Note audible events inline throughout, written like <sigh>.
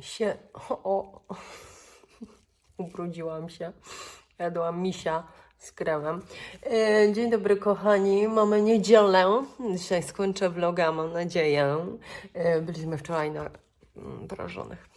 się. <laughs> O, ubrudziłam się. Jadłam misia z kremem. E, Dzień dobry, kochani. Mamy niedzielę. Dzisiaj skończę vloga, mam nadzieję. E, Byliśmy wczoraj na mm, prażonych.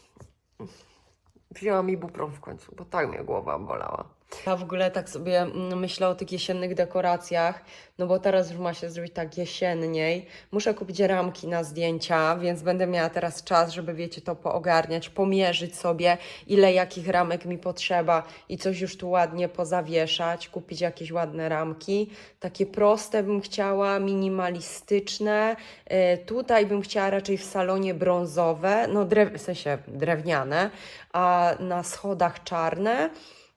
Wzięłam ibuprofen w końcu, bo tak mnie głowa bolała. Ja w ogóle tak sobie mm, myślę o tych jesiennych dekoracjach, no bo teraz już ma się zrobić tak jesienniej. Muszę kupić ramki na zdjęcia, więc będę miała teraz czas, żeby wiecie to poogarniać, pomierzyć sobie, ile jakich ramek mi potrzeba i coś już tu ładnie pozawieszać, kupić jakieś ładne ramki. Takie proste bym chciała, minimalistyczne. E, tutaj bym chciała raczej w salonie brązowe, no drew- w sensie drewniane, a na schodach czarne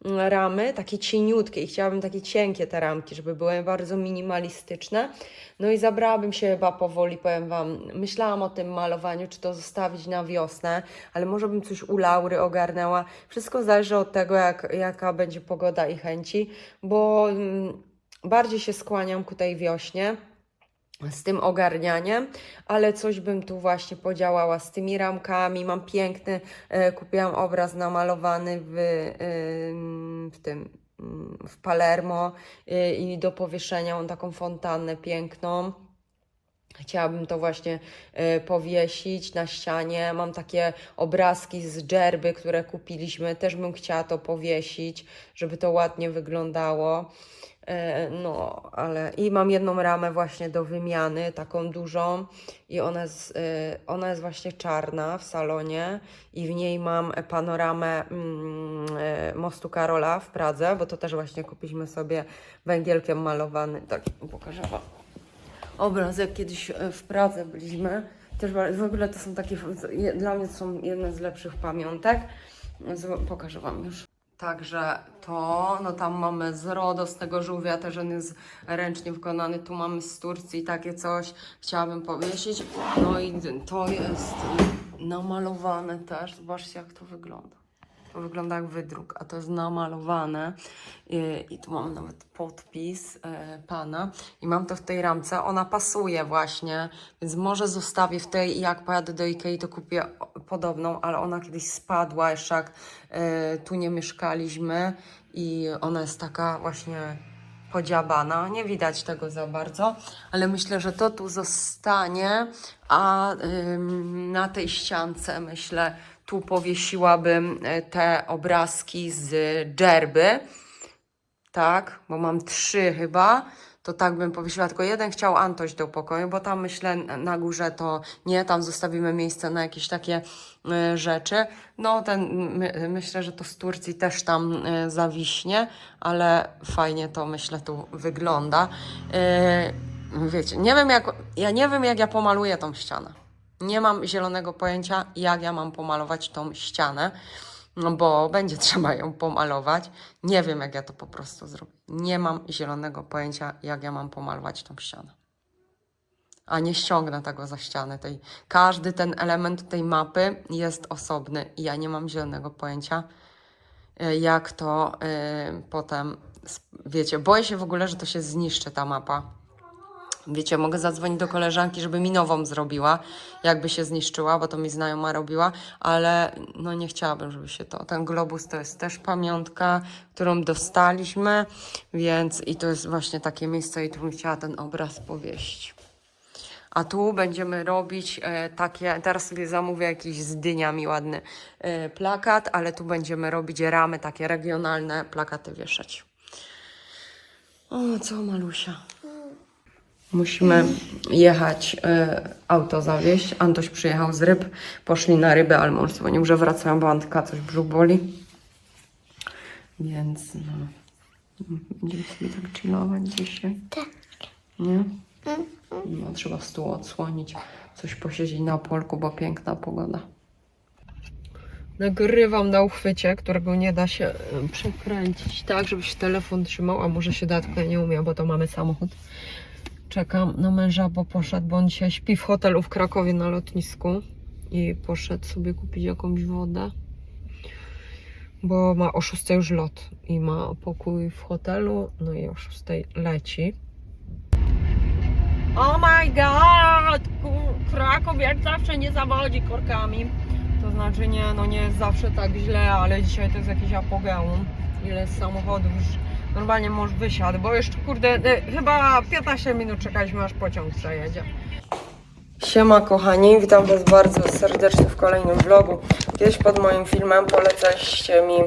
ramy, takie cieniutkie i chciałabym takie cienkie te ramki, żeby były bardzo minimalistyczne. No i zabrałabym się chyba powoli, powiem Wam, myślałam o tym malowaniu, czy to zostawić na wiosnę, ale może bym coś u Laury ogarnęła. Wszystko zależy od tego, jak, jaka będzie pogoda i chęci, bo mm, bardziej się skłaniam ku tej wiośnie z tym ogarnianiem, ale coś bym tu właśnie podziałała z tymi ramkami. Mam piękny, e, kupiłam obraz namalowany w, ym, w tym ym, w Palermo y, i do powieszenia mam taką fontannę piękną. Chciałabym to właśnie e, powiesić na ścianie. Mam takie obrazki z dżerby, które kupiliśmy. Też bym chciała to powiesić, żeby to ładnie wyglądało. E, No, ale i mam jedną ramę właśnie do wymiany, taką dużą i ona jest, e, ona jest właśnie czarna w salonie i w niej mam panoramę mm, e, mostu Karola w Pradze, bo to też właśnie kupiliśmy sobie węgielkiem malowany. Tak, pokażę wam obraz, jak kiedyś w Pradze byliśmy. Też w ogóle to są takie, dla mnie to są jedne z lepszych pamiątek. Pokażę Wam już. Także to, no tam mamy z RODO, z tego żółwia, też on jest ręcznie wykonany. Tu mamy z Turcji takie coś, chciałabym powiesić. No i to jest namalowane też. Zobaczcie, jak to wygląda. Wygląda jak wydruk, a to jest namalowane. I, tu mam nawet podpis e, pana. I mam to w tej ramce. Ona pasuje właśnie, więc może zostawię w tej i jak pojadę do Ikei, to kupię podobną, ale ona kiedyś spadła, jeszcze jak e, tu nie mieszkaliśmy i ona jest taka właśnie podziabana. Nie widać tego za bardzo, ale myślę, że to tu zostanie, a na tej ściance myślę, tu powiesiłabym e, te obrazki z dżerby. Tak, bo mam trzy chyba. To tak bym powiesiła, tylko jeden chciał Antoś do pokoju, bo tam myślę na górze to nie, tam zostawimy miejsce na jakieś takie e, rzeczy. No ten, my, myślę, że to z Turcji też tam e, zawiśnie, ale fajnie to myślę tu wygląda. Wiecie, nie wiem jak, ja nie wiem jak ja pomaluję tą ścianę. Nie mam zielonego pojęcia, jak ja mam pomalować tą ścianę, no bo będzie <laughs> trzeba ją pomalować. Nie wiem, jak ja to po prostu zrobię. Nie mam zielonego pojęcia, jak ja mam pomalować tą ścianę. A nie ściągnę tego za ścianę. Tej, każdy ten element tej mapy jest osobny i ja nie mam zielonego pojęcia, y, jak to y, potem, wiecie, boję się w ogóle, że to się zniszczy ta mapa. Wiecie, mogę zadzwonić do koleżanki, żeby mi nową zrobiła, jakby się zniszczyła, bo to mi znajoma robiła, ale no nie chciałabym, żeby się to. Ten globus to jest też pamiątka, którą dostaliśmy, więc i to jest właśnie takie miejsce i tu bym chciała ten obraz powiesić. A tu będziemy robić e, takie, teraz sobie zamówię jakiś z dyniami ładny e, plakat, ale tu będziemy robić ramy takie regionalne, plakaty wieszać. O, co Malusia? Musimy jechać, e, auto zawieźć. Antoś przyjechał z ryb, poszli na ryby, ale sobie nie może wracają, bo Antka coś brzuch boli. Więc no, będziemy sobie tak chillować dzisiaj. Tak. Nie? No, trzeba stół odsłonić, coś posiedzieć na polku, bo piękna pogoda. Nagrywam na uchwycie, którego nie da się e, przekręcić tak, żeby się telefon trzymał, a może się da, tylko ja nie umiem, bo to mamy samochód. Czekam na męża, bo poszedł, bo on dzisiaj śpi w hotelu w Krakowie na lotnisku i poszedł sobie kupić jakąś wodę, bo ma o 6 już lot i ma pokój w hotelu, no i o 6 leci. Oh my god! Kraków jak zawsze nie zawodzi korkami. To znaczy nie, no nie jest zawsze tak źle, ale dzisiaj to jest jakiś apogeum. Ile samochodów normalnie mąż wysiadł, bo jeszcze kurde, e, chyba 15 minut czekaliśmy aż pociąg przejedzie. Siema kochani, witam Was bardzo serdecznie w kolejnym vlogu. Kiedyś pod moim filmem polecaliście mi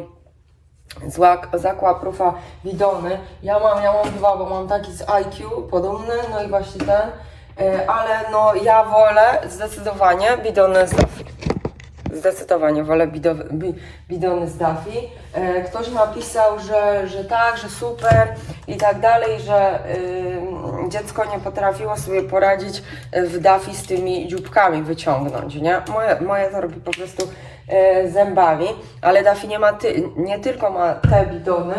zła, zakład Rufa Widony. Ja mam, ja mam dwa, bo mam taki z IQ podobny, no i właśnie ten. E, Ale no ja wolę zdecydowanie bidony z Duffy. Zdecydowanie wolę bido, bi, bidony z Duffy. E, Ktoś napisał, że, że tak, że super i tak dalej, że y, dziecko nie potrafiło sobie poradzić w Duffy z tymi dzióbkami wyciągnąć, nie? Moje, moje to robi po prostu e, zębami, ale Duffy nie ma, ty, nie tylko ma te bidony,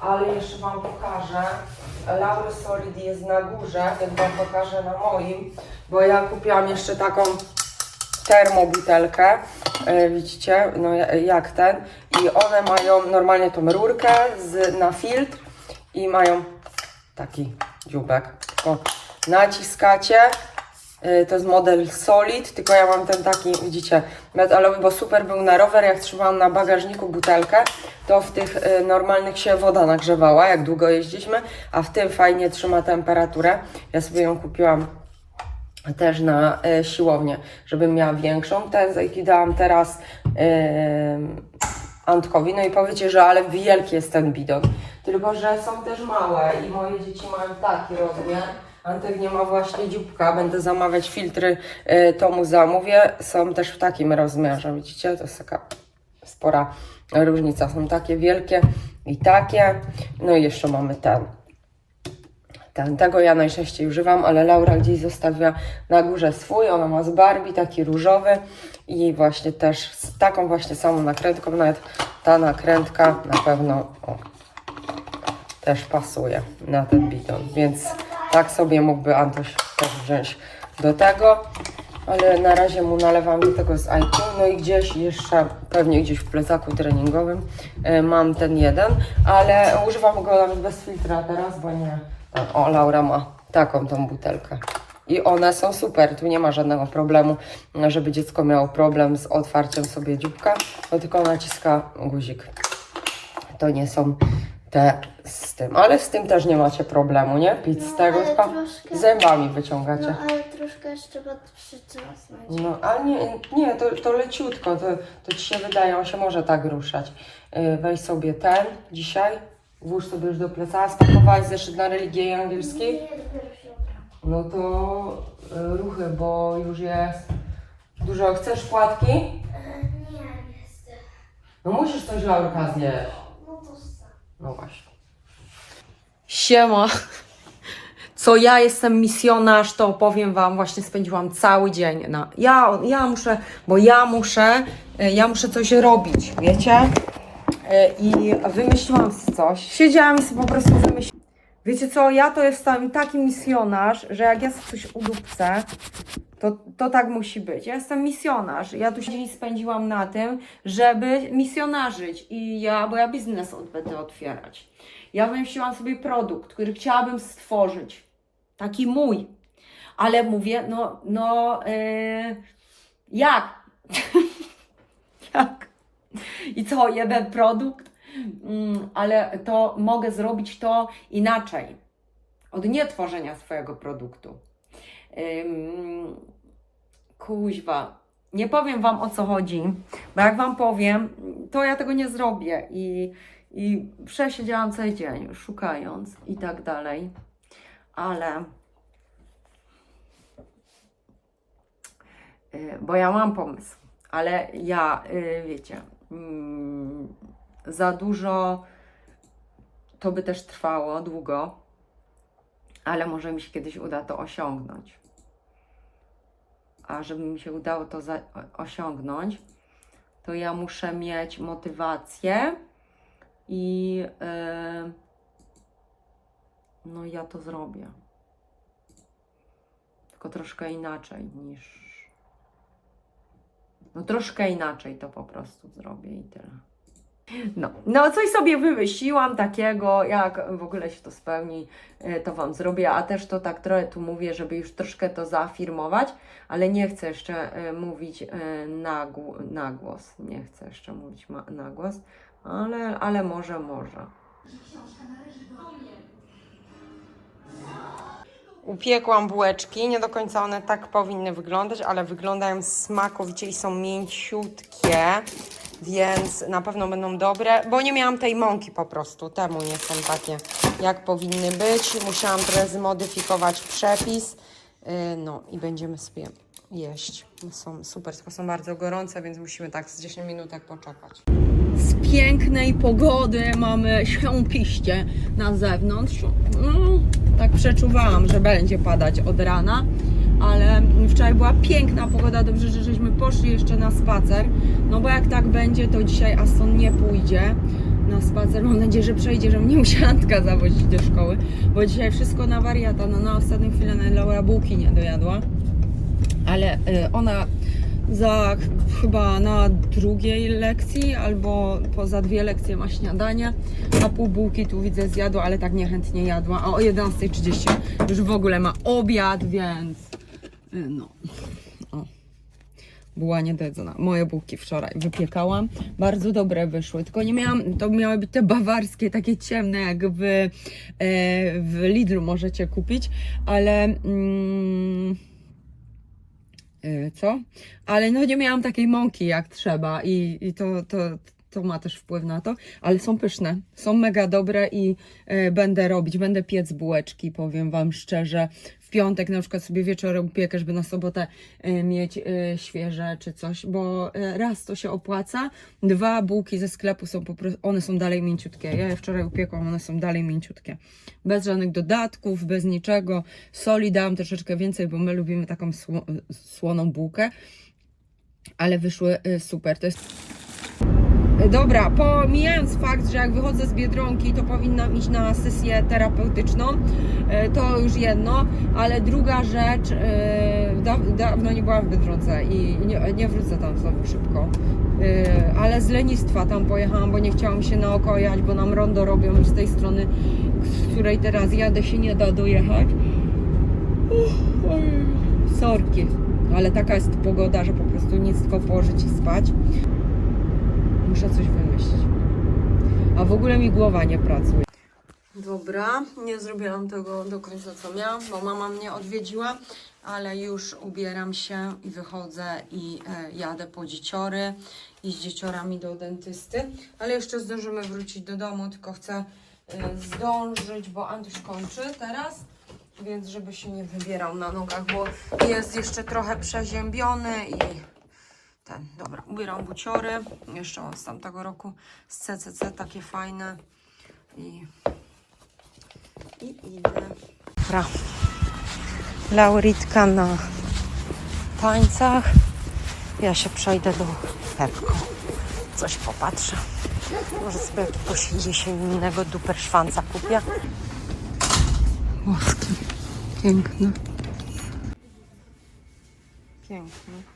ale jeszcze Wam pokażę. Laury Solid jest na górze, więc Wam pokażę na moim, bo ja kupiłam jeszcze taką termobutelkę, e, widzicie, no ja- jak ten? I one mają normalnie tą rurkę z, na filtr i mają taki dziubek, tylko naciskacie, e, to jest model Solid, tylko ja mam ten taki, widzicie, metalowy, bo super był na rower, jak trzymałam na bagażniku butelkę, to w tych e, normalnych się woda nagrzewała, jak długo jeździliśmy, a w tym fajnie trzyma temperaturę, ja sobie ją kupiłam też na e, siłownię, żebym miała większą. Ten jaki dałam teraz e, Antkowi. No i powiecie, że ale wielki jest ten bidon. Tylko, że są też małe i moje dzieci mają taki rozmiar. Antek nie ma właśnie dzióbka. Będę zamawiać filtry, e, to mu zamówię. Są też w takim rozmiarze. Widzicie? To jest taka spora różnica. Są takie wielkie i takie. No i jeszcze mamy ten. Ten, tego ja najczęściej używam, ale Laura gdzieś zostawiła na górze swój. Ona ma z Barbie, taki różowy i właśnie też z taką właśnie samą nakrętką. Nawet ta nakrętka na pewno o, też pasuje na ten bidon, więc tak sobie mógłby Antoś też wziąć do tego. Ale na razie mu nalewam do tego z IQ. No i gdzieś jeszcze, pewnie gdzieś w plecaku treningowym e, mam ten jeden, ale używam go nawet bez filtra teraz, bo nie. O, Laura ma taką tą butelkę. I one są super, tu nie ma żadnego problemu, żeby dziecko miało problem z otwarciem sobie dzióbka, to tylko naciska guzik. To nie są te z tym, ale z tym też nie macie problemu, nie? Pić z No, tego, ale tylko troszkę- zębami wyciągacie. No ale troszkę trzeba przytrzasnąć. No, ale nie, nie to, to leciutko, to, to ci się wydaje, on się może tak ruszać. Yy, weź sobie ten dzisiaj, włóż sobie już do plecaka, spakowałeś zeszyt na religię angielskiej. Nie, dopiero się ubrałam. No to y, ruchy, bo już jest dużo. Chcesz płatki? E, Nie, niestety. No musisz coś Laurka zjeść. No to. No właśnie. Siema. Co ja jestem misjonarz, to powiem Wam, właśnie spędziłam cały dzień na. Ja, ja muszę, bo ja muszę, y, ja muszę coś robić, wiecie? Y, I wymyśliłam coś. Siedziałam i sobie po prostu wymyśliłam. Wiecie co, ja to jestem taki misjonarz, że jak ja sobie coś udupcę, to, to tak musi być. Ja jestem misjonarz. Ja tu dzień spędziłam na tym, żeby misjonarzyć. I ja, bo ja biznes będę otwierać. Ja wymyśliłam sobie produkt, który chciałabym stworzyć. Taki mój. Ale mówię, no, no, yy, jak? <laughs> jak? <laughs> I co, jeden produkt? Mm, ale to mogę zrobić to inaczej. Od nietworzenia swojego produktu. Kuźwa. Nie powiem Wam o co chodzi, bo jak Wam powiem, to ja tego nie zrobię i, i przesiedziałam cały dzień szukając i tak dalej, ale y, bo ja mam pomysł, ale ja, y, wiecie, za dużo to by też trwało długo, ale może mi się kiedyś uda to osiągnąć. A żeby mi się udało to osiągnąć, to ja muszę mieć motywację i yy, no ja to zrobię. Tylko troszkę inaczej niż. No troszkę inaczej to po prostu zrobię i tyle. No, no coś sobie wymyśliłam takiego, jak w ogóle się to spełni, e, to Wam zrobię, a też to tak trochę tu mówię, żeby już troszkę to zaafirmować, ale nie chcę jeszcze e, mówić e, na, na głos, nie chcę jeszcze mówić na głos, ale, ale może, może. Upiekłam bułeczki, nie do końca one tak powinny wyglądać, ale wyglądają smakowicie i są mięciutkie, więc na pewno będą dobre, bo nie miałam tej mąki po prostu, temu nie są takie jak powinny być. Musiałam trochę zmodyfikować przepis, yy, no i będziemy sobie jeść. Są super, tylko są bardzo gorące, więc musimy tak z 10 minutek poczekać. Z pięknej pogody mamy piście na zewnątrz. No, tak przeczuwałam, że będzie padać od rana, ale wczoraj była piękna pogoda, dobrze, że żeśmy poszli jeszcze na spacer, no bo jak tak będzie, to dzisiaj Aston nie pójdzie na spacer. Mam nadzieję, że przejdzie, żebym nie musiała <laughs> Antka zawozić do szkoły, bo dzisiaj wszystko na wariata, no na ostatnią chwilę Laura bułki nie dojadła, ale y, ona za ch- chyba na drugiej lekcji albo poza dwie lekcje ma śniadanie, a pół bułki tu widzę zjadła, ale tak niechętnie jadła, a o 11.30 już w ogóle ma obiad, więc y, no. O. Była niedojedzona. Moje bułki wczoraj wypiekałam. Bardzo dobre wyszły. Tylko nie miałam, to miały być te bawarskie, takie ciemne, jak w, e, w Lidlu możecie kupić, ale. Mm, co? Ale no nie miałam takiej mąki jak trzeba i, i to, to, to ma też wpływ na to, ale są pyszne, są mega dobre i e, będę robić, będę piec bułeczki, powiem Wam szczerze. Piątek na przykład sobie wieczorem piekę, żeby na sobotę e, mieć e, świeże czy coś, bo e, raz to się opłaca, dwa bułki ze sklepu są po prostu, one są dalej mięciutkie. Ja je wczoraj upiekłam, one są dalej mięciutkie. Bez żadnych dodatków, bez niczego. Soli dałam troszeczkę więcej, bo my lubimy taką sło- słoną bułkę ale wyszły super. To jest. Dobra, pomijając fakt, że jak wychodzę z biedronki, to powinnam iść na sesję terapeutyczną, y, to już jedno, ale druga rzecz, da, dawno nie byłam w biedronce i nie, wrócę tam znowu szybko. Y, Ale z lenistwa tam pojechałam, bo nie chciałam się naokojać, bo nam rondo robią i z tej strony, z której teraz jadę, się nie da dojechać. Sorki, ale taka jest pogoda, że po prostu nic tylko położyć i spać. Muszę coś wymyślić. A w ogóle mi głowa nie pracuje. Dobra, nie zrobiłam tego do końca co miałam, bo mama mnie odwiedziła, ale już ubieram się i wychodzę i e, jadę po dzieciory i z dzieciorami do dentysty, ale jeszcze zdążymy wrócić do domu, tylko chcę e, zdążyć, bo Antuś kończy teraz więc żeby się nie wybierał na nogach, bo jest jeszcze trochę przeziębiony i ten, dobra, ubieram buciory, jeszcze mam z tamtego roku z CCC takie fajne i, i idę. Dobra, Lauritka na tańcach, ja się przejdę do Pepko, coś popatrzę, może sobie jakiegoś jesiennego duper szwanca kupię. Włoski. Piękny. Piękny.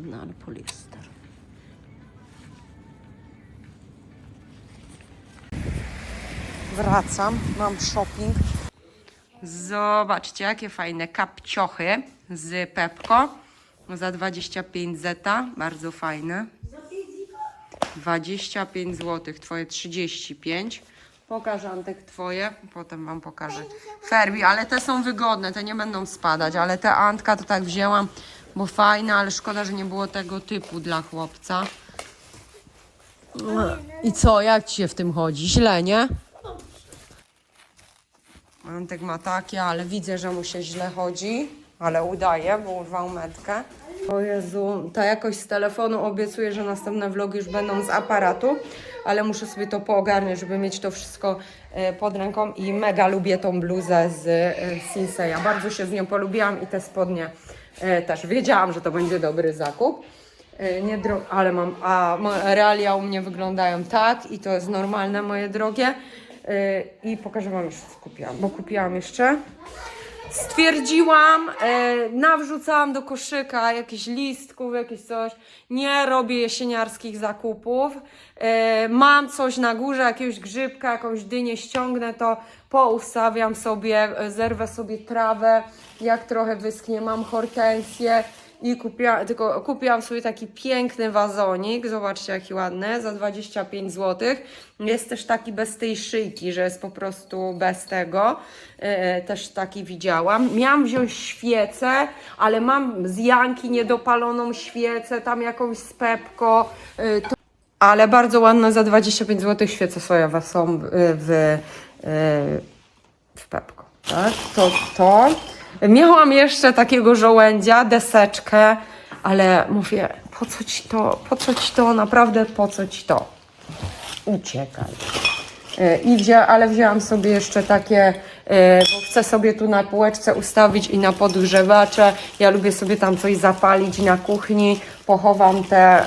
Ładny, ale poliester. Wracam, mam shopping. Zobaczcie, jakie fajne kapciochy z Pepko za 25 zeta. Bardzo fajne. 25 zł, twoje 35. Pokażę Antek twoje, potem wam pokażę. Ferbi, ale te są wygodne, te nie będą spadać, ale te Antka to tak wzięłam, bo fajne, ale szkoda, że nie było tego typu dla chłopca. I co, jak ci się w tym chodzi? Źle, nie? Antek ma takie, ale widzę, że mu się źle chodzi, ale udaje, bo urwał metkę. O Jezu, ta jakość z telefonu obiecuje, że następne vlogi już będą z aparatu, ale muszę sobie to poogarniać, żeby mieć to wszystko e, pod ręką i mega lubię tą bluzę z e, Sinseya. Bardzo się z nią polubiłam i te spodnie też. Wiedziałam, że to będzie dobry zakup. Y, Nie dro- ale mam, a realia u mnie wyglądają tak i to jest normalne, moje drogie. Y, I pokażę Wam już, co kupiłam, bo kupiłam jeszcze. Stwierdziłam, e, nawrzucałam do koszyka jakichś listków, jakieś coś. Nie robię jesieniarskich zakupów. E, mam coś na górze, jakiegoś grzybka, jakąś dynię, ściągnę to, poustawiam sobie, e, zerwę sobie trawę, jak trochę wyschnie, mam hortensję. I kupiłam, tylko kupiłam sobie taki piękny wazonik, zobaczcie jaki ładny, za 25 zł. Jest też taki bez tej szyjki, że jest po prostu bez tego. E, też taki widziałam. Miałam wziąć świecę, ale mam z Janki niedopaloną świecę, tam jakąś z Pepko. E, to... Ale bardzo ładne za 25 zł świece sojowe są w, w, e, w Pepko. Tak, to to. Miałam jeszcze takiego żołędzia, deseczkę, ale mówię, po co ci to, po co ci to, naprawdę po co ci to? Uciekaj. E, I wzię, ale wzięłam sobie jeszcze takie, e, bo chcę sobie tu na półeczce ustawić i na podgrzewacze. Ja lubię sobie tam coś zapalić na kuchni. Pochowam te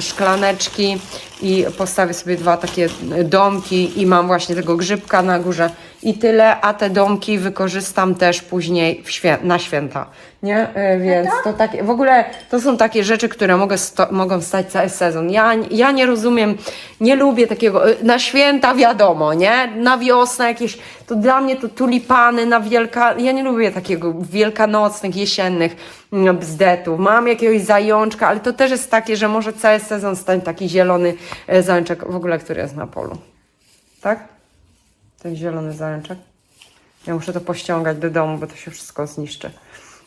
szklaneczki i postawię sobie dwa takie domki i mam właśnie tego grzybka na górze i tyle, a te domki wykorzystam też później świę na święta, nie? E, Więc to takie, w ogóle to są takie rzeczy, które mogę mogą stać cały sezon. Ja, ja nie rozumiem, nie lubię takiego, e, na święta wiadomo, nie? Na wiosnę jakieś, to dla mnie to tulipany na wielka, ja nie lubię takiego wielkanocnych, jesiennych mm, bzdetów. Mam jakiegoś zajączka, ale to też jest takie, że może cały sezon stać taki zielony e, zajączek, w ogóle, który jest na polu. Tak? Ten zielony zajączek. Ja muszę to pościągać do domu, bo to się wszystko zniszczy.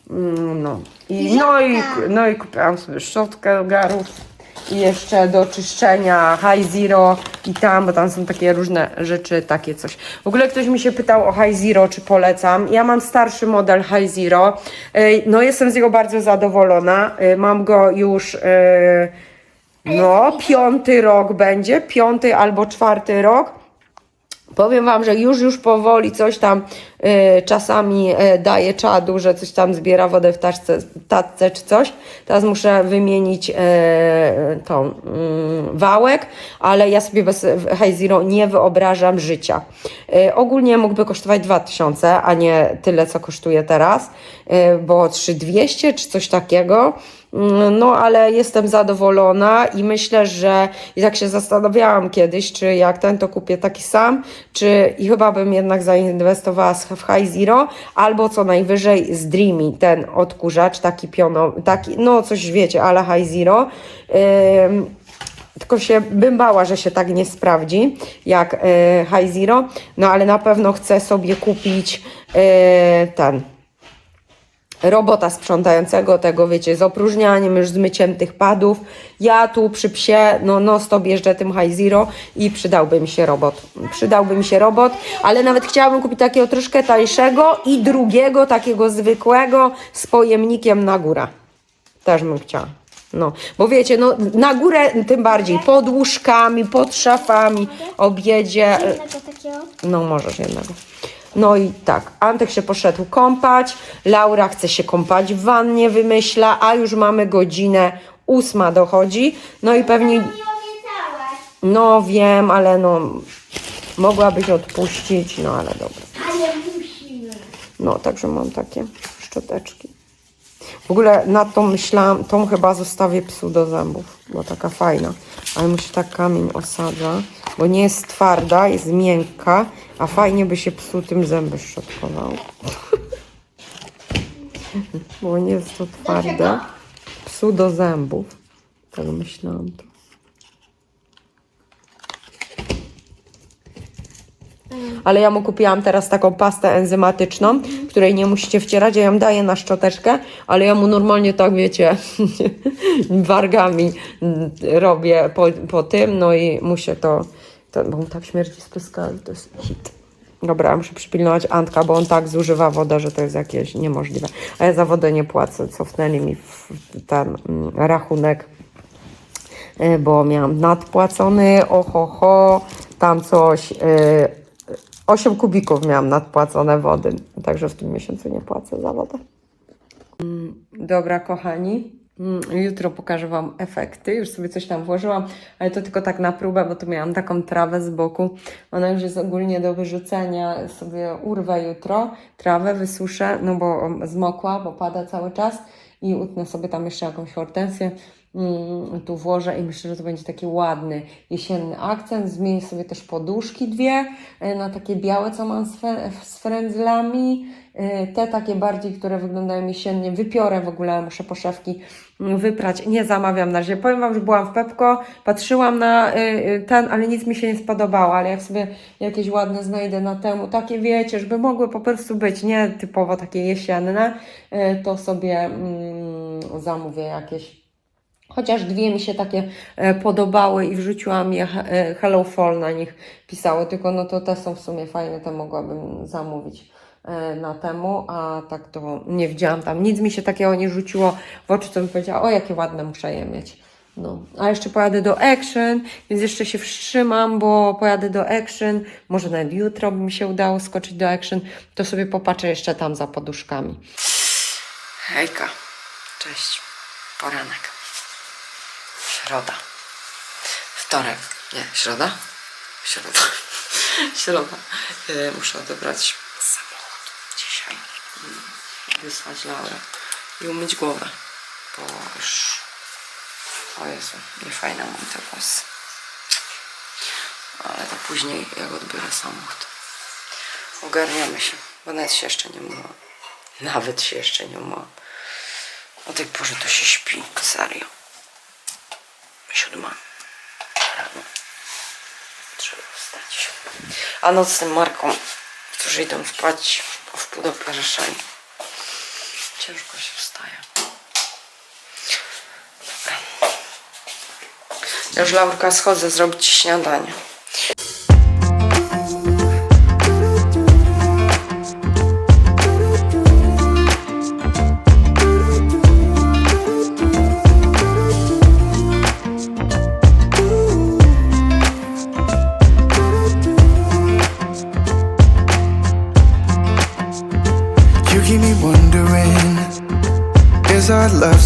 Mm, No i, no i, no i kupiłam sobie szczotkę do garów i jeszcze do czyszczenia High Zero i tam, bo tam są takie różne rzeczy, takie coś. W ogóle ktoś mi się pytał o High Zero, czy polecam. Ja mam starszy model High Zero. Ej, No jestem z niego bardzo zadowolona. Ej, Mam go już... e, No, piąty rok będzie, piąty albo czwarty rok. Powiem Wam, że już, już powoli coś tam y, czasami y, daje czadu, że coś tam zbiera wodę w taczce, tacce czy coś. Teraz muszę wymienić y, tą y, wałek, ale ja sobie bez High Zero nie wyobrażam życia. Y, ogólnie mógłby kosztować 2000, a nie tyle, co kosztuje teraz, y, bo 3200 czy coś takiego. Mm, No, ale jestem zadowolona i myślę, że jak się zastanawiałam kiedyś, czy jak ten to kupię taki sam, czy i chyba bym jednak zainwestowała w High Zero, albo co najwyżej z Dreamy, ten odkurzacz, taki piono, taki, no coś wiecie, ale High Zero. Ym, tylko się bym bała, że się tak nie sprawdzi jak y, High Zero, no ale na pewno chcę sobie kupić y, ten robota sprzątającego, tego wiecie, z opróżnianiem, już z myciem tych padów. Ja tu przy psie, no non stop jeżdżę tym High Zero i przydałby mi się robot. Przydałby mi się robot, ale nawet chciałabym kupić takiego troszkę tańszego i drugiego takiego zwykłego z pojemnikiem na górę. Też bym chciała. No, bo wiecie, no na górę tym bardziej, pod łóżkami, pod szafami, obiedzie. Jednego takiego. No, możesz jednego. No i tak, Antek się poszedł kąpać, Laura chce się kąpać w wannie, wymyśla, a już mamy godzinę, ósma dochodzi, no i pewnie, Nie obiecałaś. no wiem, ale no, mogłabyś odpuścić, no ale dobra. Ale musimy. No, także mam takie szczoteczki. W ogóle nad tą myślałam, tą chyba zostawię psu do zębów, bo taka fajna. Ale mu się tak kamień osadza, bo nie jest twarda, jest miękka, a fajnie by się psu tym zęby szczotkował. <laughs> bo nie jest to twarde. Psu do zębów. Tak myślałam to. Ale ja mu kupiłam teraz taką pastę enzymatyczną, której nie musicie wcierać. Ja ją daję na szczoteczkę, ale ja mu normalnie tak, wiecie, <laughs> wargami robię po, po tym, no i muszę to, to bo mu tak śmierdzi z pyskami, to jest hit. Dobra, muszę przypilnować Antka, bo on tak zużywa wodę, że to jest jakieś niemożliwe. A ja za wodę nie płacę, cofnęli mi ten mm, rachunek y, bo miałam nadpłacony, oho, ho, tam coś, y, 8 kubików miałam nadpłacone wody, także w tym miesiącu nie płacę za wodę. Mm, Dobra, kochani, Mm, Jutro pokażę Wam efekty. Już sobie coś tam włożyłam, ale to tylko tak na próbę, bo tu miałam taką trawę z boku. Ona już jest ogólnie do wyrzucenia. Sobie urwę jutro trawę, wysuszę, no bo zmokła, bo pada cały czas i utnę sobie tam jeszcze jakąś hortensję. Mm, tu włożę i myślę, że to będzie taki ładny jesienny akcent. Zmienię sobie też poduszki dwie e, na takie białe, co mam z, frędzlami. E, Te takie bardziej, które wyglądają jesiennie. Wypiorę w ogóle, muszę poszewki mm, wyprać. Nie zamawiam na razie. Powiem Wam, że byłam w Pepko, patrzyłam na y, ten, ale nic mi się nie spodobało, ale jak sobie jakieś ładne znajdę na temu, takie wiecie, żeby mogły po prostu być nie typowo takie jesienne, to sobie mm, zamówię jakieś. Chociaż dwie mi się takie e, podobały i wrzuciłam je e, Hello Fall na nich pisało, tylko no to te są w sumie fajne, te mogłabym zamówić e, na temu, a tak to nie widziałam tam. Nic mi się takiego nie rzuciło w oczy, co bym powiedziała, o jakie ładne muszę je mieć. No, a jeszcze pojadę do Action, więc jeszcze się wstrzymam, bo pojadę do Action, może nawet jutro by mi się udało skoczyć do Action, to sobie popatrzę jeszcze tam za poduszkami. Hejka, cześć, poranek. Środa. Wtorek. Nie, środa? Środa. <laughs> Środa. E, muszę odebrać samochód dzisiaj. Wysłać Laurę i umyć głowę, bo już... O Jezu, niefajne mam te włosy. Ale to później, jak odbiorę samochód. Ogarniamy się, bo nawet się jeszcze nie umyłam. Nawet się jeszcze nie umyłam. O tej porze to się śpi, serio siódma rano. Trzeba wstać. A nocnym markom, którzy idą spać o wpół do parzyszani. Ciężko się wstaje. Dobra. Ja już Laurka schodzę zrobić śniadanie.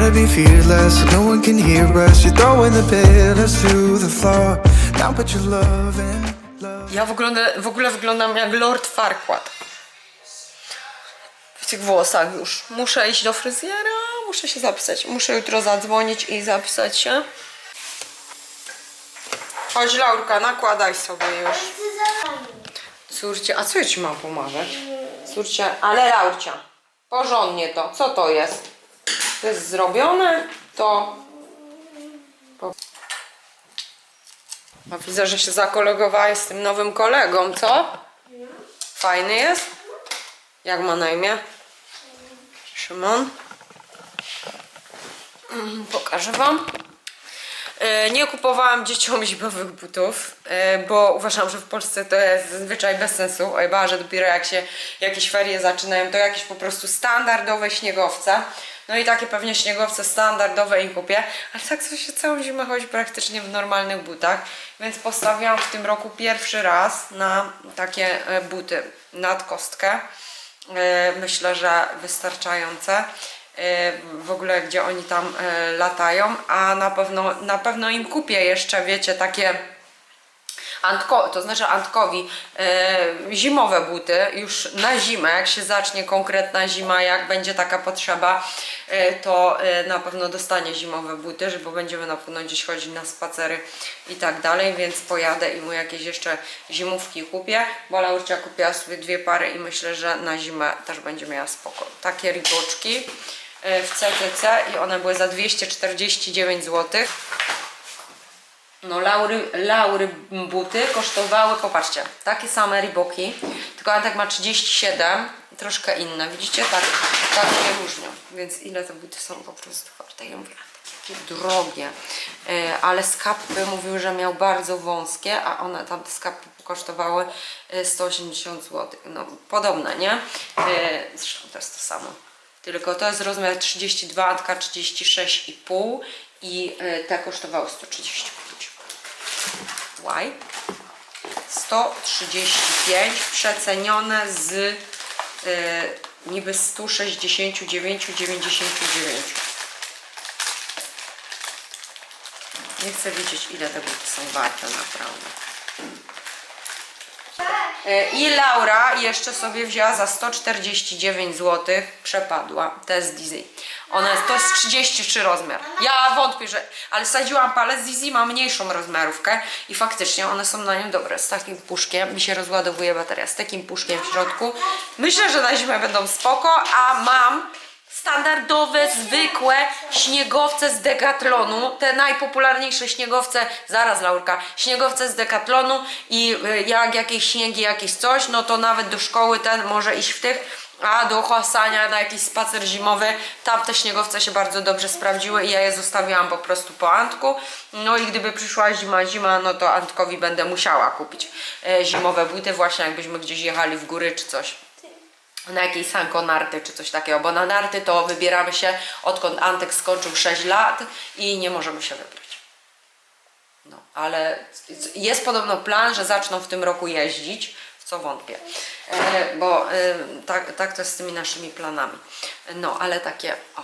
be fearless, so no one can hear us. You're throwing the pillars to the floor. Ja w ogóle, w ogóle wyglądam jak Lord Farquaad. W tych włosach już. Muszę iść do fryzjera, muszę się zapisać. Muszę jutro zadzwonić i zapisać się. Chodź Laurka, nakładaj sobie już. Córcie, a co ja ci mam pomagać? Córcie, ale Laurcia, porządnie to. Co to jest? To jest zrobione? To... Po... No widzę, że się zakolegowałeś z tym nowym kolegą, co? Fajny jest? Jak ma na imię? Szymon? <clears throat> Pokażę wam. E, Nie kupowałam dzieciom zimowych butów, e, bo uważam, że w Polsce to jest zazwyczaj bez sensu. Oj, ba, że dopiero jak się jakieś ferie zaczynają, to jakieś po prostu standardowe śniegowce. No i takie pewnie śniegowce standardowe im kupię, ale tak to się całą zimę chodzi praktycznie w normalnych butach, więc postawiłam w tym roku pierwszy raz na takie e, buty nad kostkę. Myślę, że wystarczające w ogóle gdzie oni tam e, latają, a na pewno, na pewno im kupię jeszcze, wiecie, takie Antko, to znaczy Antkowi e, zimowe buty już na zimę, jak się zacznie konkretna zima, jak będzie taka potrzeba, e, to na pewno dostanie zimowe buty, bo będziemy na pewno gdzieś chodzić na spacery i tak dalej, więc pojadę i mu jakieś jeszcze zimówki kupię, bo Laurcia kupiła sobie dwie pary i myślę, że na zimę też będzie miała spoko. Takie riboczki w CCC i one były za 249 zł. No, Laury, Laury buty kosztowały, popatrzcie, takie same Reeboki, tylko Antek ma 37, troszkę inne, widzicie, tak, tak się różnią, więc ile te buty są po prostu warte, ja mówię, takie drogie. E, Ale skapy mówił, że miał bardzo wąskie, a one tam te skapy kosztowały e, 180 zł. No podobne, nie? E, Zresztą to jest to samo. Tylko to jest rozmiar 32, Antka 36,5 i te kosztowały 135. Why? 135 przecenione z y, niby 169,99. Nie chcę wiedzieć ile te buty są warte naprawdę. E, I Laura jeszcze sobie wzięła za 149 zł, przepadła, te z Dizzy. Ona jest, to jest 33 rozmiar. Ja wątpię, że, ale sadziłam palec Dizzy, ma mniejszą rozmiarówkę i faktycznie one są na nią dobre. Z takim puszkiem, mi się rozładowuje bateria, z takim puszkiem w środku. Myślę, że na zimę będą spoko, a mam standardowe, zwykłe śniegowce z Decathlonu, te najpopularniejsze śniegowce, zaraz Laurka, śniegowce z Decathlonu i y, jak jakieś śniegi, jakieś coś, no to nawet do szkoły ten może iść w tych, a do Hasania na jakiś spacer zimowy, tam te śniegowce się bardzo dobrze sprawdziły i ja je zostawiłam po prostu po Antku, no i gdyby przyszła zima, zima, no to Antkowi będę musiała kupić e, zimowe buty, właśnie jakbyśmy gdzieś jechali w góry czy coś na jakiej sanko narty czy coś takiego, bo na narty to wybieramy się odkąd Antek skończył 6 lat i nie możemy się wybrać. No, ale jest podobno plan, że zaczną w tym roku jeździć, w co wątpię, e, bo e, tak, tak to jest z tymi naszymi planami. No, ale takie, o,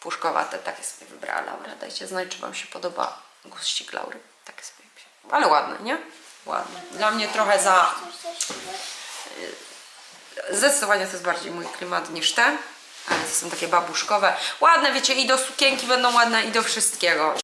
puszkowate, takie sobie wybrała Laura. Dajcie znać, czy Wam się podoba guścik Laury. Takie sobie. Ale ładne, nie? Ładne. Dla mnie trochę za Zdecydowanie to jest bardziej mój klimat niż te. Ale to są takie babuszkowe. Ładne, wiecie, i do sukienki będą ładne, i do wszystkiego.